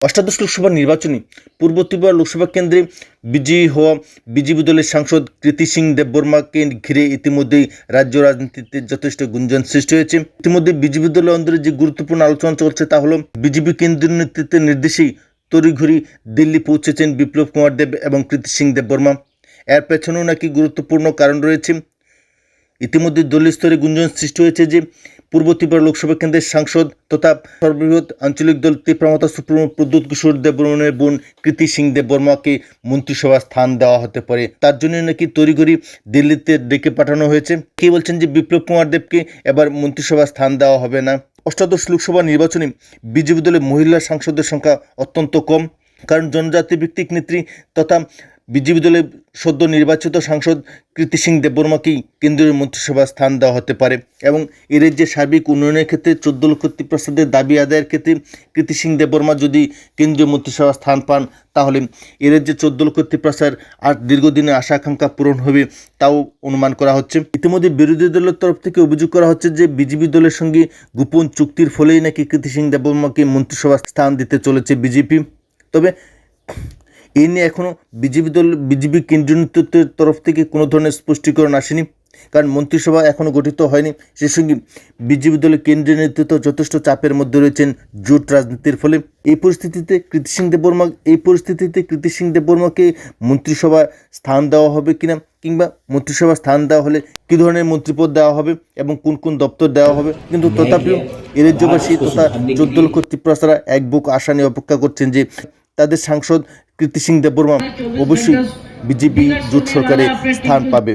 অষ্টাদশ লোকসভা নির্বাচনী পূর্ব ত্রিপুরা লোকসভা কেন্দ্রে বিজয়ী হওয়া বিজেপি দলের সাংসদ কৃতি সিং দেববর্মাকে ঘিরে ইতিমধ্যেই রাজ্য রাজনীতিতে যথেষ্ট গুঞ্জন সৃষ্টি হয়েছে। ইতিমধ্যে বিজেপি দলের অন্দরে যে গুরুত্বপূর্ণ আলোচনা চলছে তা হলো, বিজেপি কেন্দ্রীয় নেতৃত্বের নির্দেশেই তড়িঘড়ি দিল্লি পৌঁছেছেন বিপ্লব কুমার দেব এবং কৃতি সিং দেববর্মা। এর পেছনেও নাকি গুরুত্বপূর্ণ কারণ রয়েছে। ইতিমধ্যে দলীয় স্তরে গুঞ্জন সৃষ্টি হয়েছে যে পূর্ব ত্রিপুরা লোকসভা কেন্দ্রের সাংসদ তথা সর্ববৃহৎ আঞ্চলিক দল তীব্রমতা সুপ্রিমো প্রদ্যুৎ কিশোর দেববর্মনের বোন কৃতি সিং দেববর্মাকে মন্ত্রিসভা স্থান দেওয়া হতে পারে। তার জন্য নাকি তড়িঘড়ি দিল্লিতে ডেকে পাঠানো হয়েছে। কে বলছেন যে বিপ্লব কুমার দেবকে এবার মন্ত্রিসভা স্থান দেওয়া হবে না। অষ্টাদশ লোকসভা নির্বাচনে বিজেপি দলের মহিলা সাংসদের সংখ্যা অত্যন্ত কম। কারণ জনজাতি ভিত্তিক নেত্রী তথা বিজেপি দলের সদ্য নির্বাচিত সাংসদ কৃতি সিং দেববর্মাকেই কেন্দ্রীয় মন্ত্রিসভা স্থান দেওয়া হতে পারে এবং এর যে সার্বিক উন্নয়নের ক্ষেত্রে চোদ্দ লক্ষ প্রসাদের দাবি আদায়ের ক্ষেত্রে কৃতি সিং দেববর্মা যদি কেন্দ্রীয় মন্ত্রিসভা স্থান পান, তাহলে এর যে চোদ্দ লক্ষ প্রসার আর দীর্ঘদিনের আশা আকাঙ্ক্ষা পূরণ হবে তাও অনুমান করা হচ্ছে। ইতিমধ্যে বিরোধী দলের তরফ থেকে অভিযোগ করা হচ্ছে যে বিজেপি দলের সঙ্গে গোপন চুক্তির ফলেই নাকি কৃতি সিং দেববর্মাকে মন্ত্রিসভার স্থান দিতে চলেছে বিজেপি। তবে এ নিয়ে এখনও বিজেপি দল বিজেপি কেন্দ্রীয় নেতৃত্বের তরফ থেকে কোনো ধরনের স্পষ্টীকরণ আসেনি। কারণ মন্ত্রিসভা এখনও গঠিত হয়নি। সেই সঙ্গে বিজেপি দলের কেন্দ্রীয় নেতৃত্ব যথেষ্ট চাপের মধ্যে রয়েছেন জোট রাজনীতির ফলে। এই পরিস্থিতিতে কৃতি সিং দেববর্মা এই পরিস্থিতিতে কৃতি সিং দেববর্মাকে মন্ত্রিসভা স্থান দেওয়া হবে কিনা কিংবা মন্ত্রিসভা স্থান দেওয়া হলে কী ধরনের মন্ত্রিপদ দেওয়া হবে এবং কোন কোন দপ্তর দেওয়া হবে? কিন্তু তথাপিও এর রাজ্যবাসী তথা চোদ্দ লক্ষ ত্রিপ্রাসারা এক বুক আশা নিয়ে অপেক্ষা করছেন যে তাদের সাংসদ কীর্তি সিং দেববর্মা অবশ্যই বিজেপি জোট সরকারে স্থান পাবে।